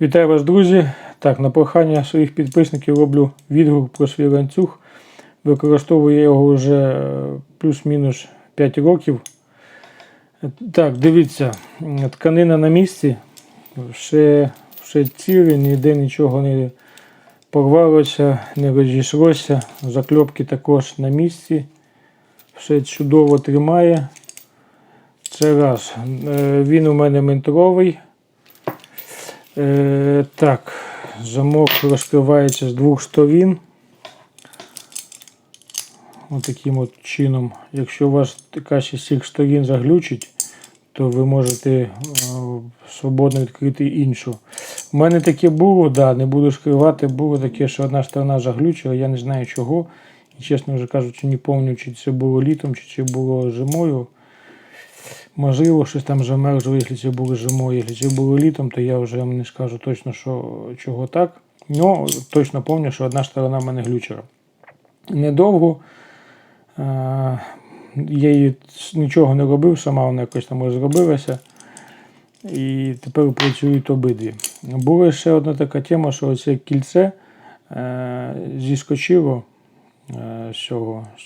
Вітаю вас, друзі! Так, на прохання своїх підписників роблю відгук про свій ланцюг. Використовую його вже е, плюс-мінус 5 років. Так, дивіться, тканина на місці, все, все ціле, ніде нічого не порвалося, не розійшлося. Закльопки також на місці. Все чудово тримає. Це раз. Е, Він у мене метровий. Е, так, замок розкривається з двох сторін. Отаким от чином. Якщо у вас така з всіх сторін заглючить, то ви можете е, свободно відкрити іншу. У мене таке було, да, не буду скривати, було таке, що одна сторона заглючила, я не знаю чого. І чесно вже кажучи, не пам'ятаю, чи це було літом, чи це було зимою. Можливо, щось там замерзло, якщо це було зимою, якщо це було літом, то я вже не скажу точно, що чого так. Ну, точно пам'ятаю, що одна сторона в мене глючила. Недовго е, я її нічого не робив, сама вона якось там розробилася. І тепер працюють обидві. Була ще одна така тема, що це кільце е, зіскочило е, з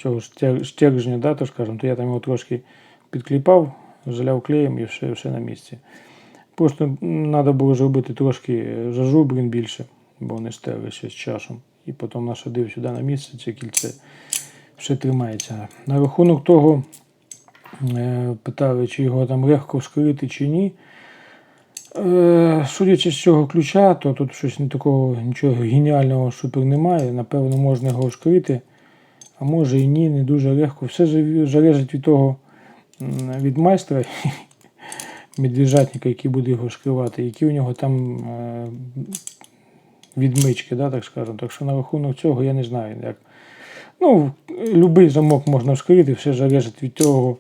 цього стержня, да, то скажімо, то я там його трошки підкліпав, заляв клеєм і все, все на місці. Просто треба було зробити трошки зажубрин більше, бо вони стерлися з часом. І потім насадив сюди на місце це кільце. Все тримається. На рахунок того, е, питали, чи його там легко вскрити чи ні. Е, Судячи з цього ключа, то тут щось не такого нічого геніального супер немає. Напевно, можна його вскрити, а може і ні, не дуже легко. Все залежить від того, від майстра, медвіжатника, який буде його вскривати, які у нього там е, відмички, да, так скажемо. Так що на рахунок цього я не знаю. Як. Ну, будь-який замок можна вскрити, все залежить від того,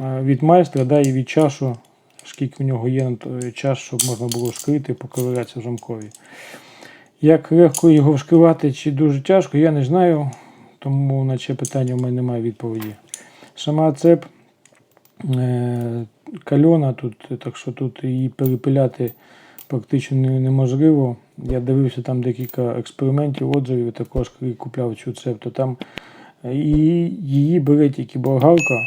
е, від майстра да, і від часу, скільки у нього є час, щоб можна було вскрити поковирятися в замкові. Як легко його вскривати чи дуже тяжко, я не знаю, тому на це питання в мене немає відповіді. Сама цеп е, кальона тут, так що тут її перепиляти практично неможливо. Я дивився там декілька експериментів, отзивів, також купляв цю цеп, то там е, і її бере тільки болгарка,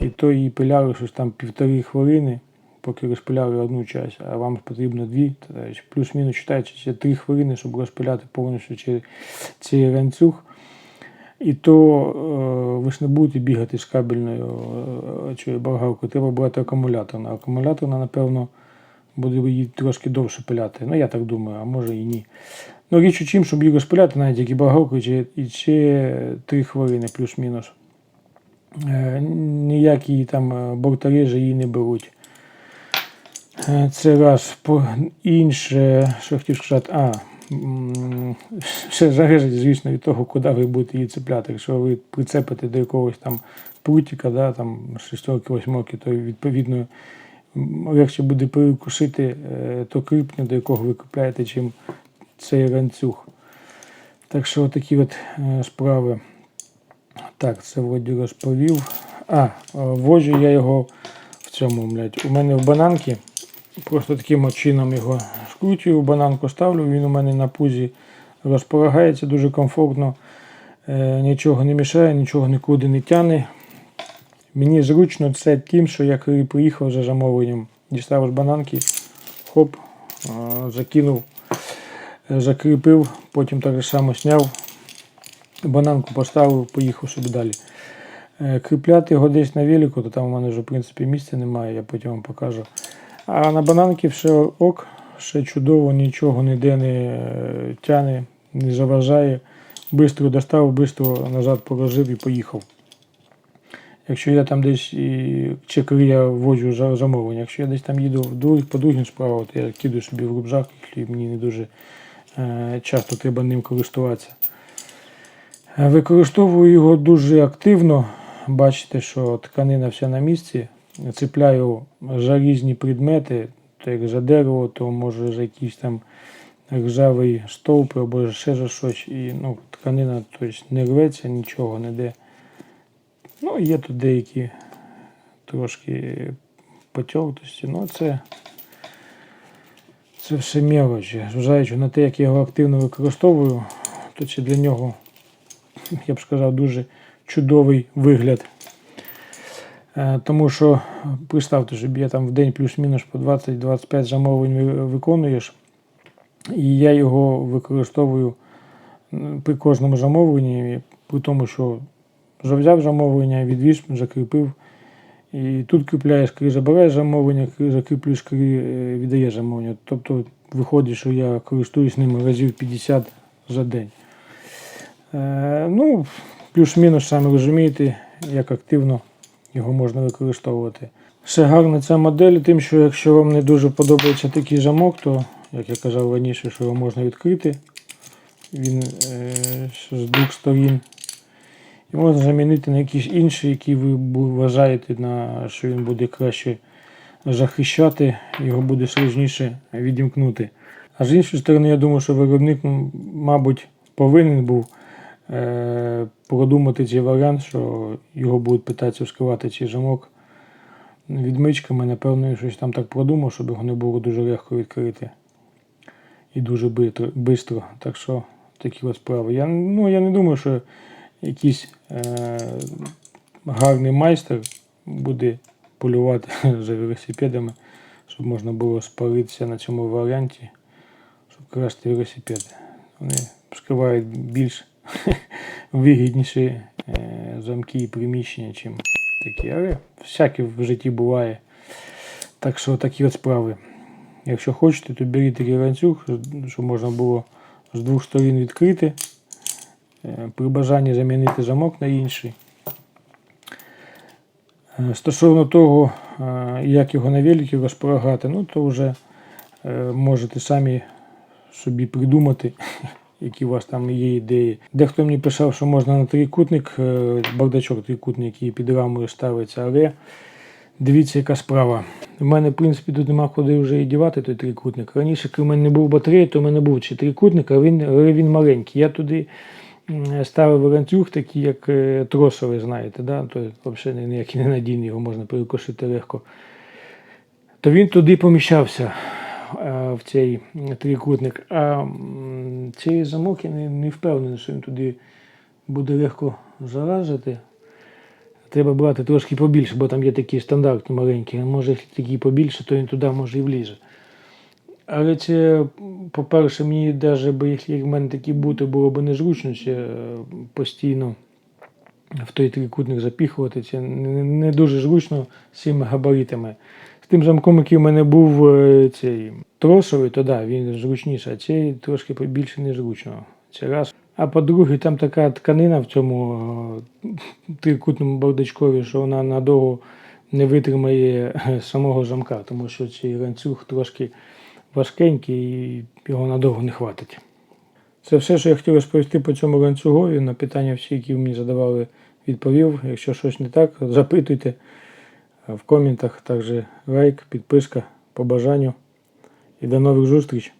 і то її пиляли щось там півтори хвилини, поки розпиляли одну часть, а вам потрібно дві, е, плюс-мінус ще три хвилини, щоб розпиляти повністю цей, ланцюг. І то е, ви ж не будете бігати з кабельною е, цією треба брати акумуляторна. Акумуляторна, напевно, буде її трошки довше пиляти. Ну, я так думаю, а може і ні. Ну, річ у чим, щоб її розпиляти, навіть як і чи- і ще 3 хвилини плюс-мінус. Е, ніякі там е, її не беруть. Це раз. По інше, що хотів сказати, а, все залежить, звісно, від того, куди ви будете її цепляти. Якщо ви прицепите до якогось там прутика, да, там шестерки, восьмерки, то відповідно легше буде перекусити е, то кріпня, до якого ви купляєте, чим цей ланцюг. Так що такі от е, справи. Так, це вроді розповів. А, е, ввожу я його в цьому, блядь, у мене в бананки. Просто таким чином його скручую, бананку ставлю, він у мене на пузі розполагається дуже комфортно, е, нічого не мішає, нічого нікуди не тягне. Мені зручно це тим, що я коли приїхав за замовленням, дістав з бананки, хоп, е, закинув, е, закріпив, потім так само зняв, бананку поставив, поїхав собі далі. Кріпляти його десь на велику, то там у мене вже в принципі місця немає, я потім вам покажу. А на бананки все ок, все чудово, нічого ніде не е, тяне, не заважає. Бистро достав, бистро назад положив і поїхав. Якщо я там десь, і, чи коли я вводжу замовлення, якщо я десь там їду по другим справам, то я кидаю собі в рюкзак, якщо мені не дуже е, часто треба ним користуватися. Е, Використовую його дуже активно. Бачите, що тканина вся на місці. Цепляю за різні предмети, то як за дерево, то може за якийсь там ржавий стовп або ще за щось. І ну, тканина тобто, не рветься, нічого не де. Ну, є тут деякі трошки потертості, ну це Це все мелочі. Зважаючи на те, як я його активно використовую, то це для нього, я б сказав, дуже чудовий вигляд. Е, Тому що представте, щоб я там в день плюс-мінус по 20-25 замовлень виконуєш, і я його використовую при кожному замовленні, при тому, що вже взяв замовлення, відвіз, закріпив. І тут купляєш, коли забираєш замовлення, закріплюєш, коли е, віддаєш замовлення. Тобто виходить, що я користуюсь ними разів 50 за день. Е, ну, плюс-мінус, самі розумієте, як активно його можна використовувати. Ще гарна ця модель, тим, що якщо вам не дуже подобається такий замок, то, як я казав раніше, що його можна відкрити. Він е, з двох сторін. І можна замінити на якийсь інший, який ви вважаєте, на, що він буде краще захищати, його буде сложніше відімкнути. А з іншої сторони, я думаю, що виробник, мабуть, повинен був продумати цей варіант, що його будуть питатися вскривати цей замок відмичками. Напевно, щось там так продумав, щоб його не було дуже легко відкрити. І дуже швидко. Так що такі от справи. Я, ну, я не думаю, що якийсь е, гарний майстер буде полювати за велосипедами, щоб можна було спалитися на цьому варіанті, щоб красти велосипеди. Вони скривають більш вигідніші е, замки і приміщення, чим такі. Але всяке в житті буває. Так що такі от справи. Якщо хочете, то беріть такий ланцюг, щоб можна було з двох сторін відкрити. Е, При бажанні замінити замок на інший. Е, Стосовно того, як його на великі розпорагати, ну то вже можете самі собі придумати, які у вас там є ідеї. Дехто мені писав, що можна на трикутник, е, бардачок трикутник, який під рамою ставиться, але дивіться, яка справа. У мене, в принципі, тут нема куди вже і дівати той трикутник. Раніше, коли в мене не був батареї, то в мене був чи трикутник, а він, він маленький. Я туди ставив ланцюг, такий, як е, тросовий, знаєте, да? то взагалі ніякий не надійний, його можна перекошити легко. То він туди поміщався в цей трикутник. А цей замок я не, не впевнений, що він туди буде легко залазити. Треба брати трошки побільше, бо там є такі стандартні маленькі. Може, якщо такий побільше, то він туди може і влізе. Але це, по-перше, мені навіть би, якщо в мене такі бути, було б незручно це е, постійно в той трикутник запіхувати. Це не дуже зручно з цими габаритами. З тим замком, який в мене був е, цей тросовий, то да, він зручніший, а цей трошки більше незручно. Це раз. А по-друге, там така тканина в цьому е, трикутному бардачкові, що вона надовго не витримає е, самого замка, тому що цей ланцюг трошки важкенький і його надовго не хватить. Це все, що я хотів розповісти по цьому ланцюгові. На питання всі, які мені задавали, відповів. Якщо щось не так, запитуйте в коментах. Також лайк, підписка по бажанню. І до нових зустріч!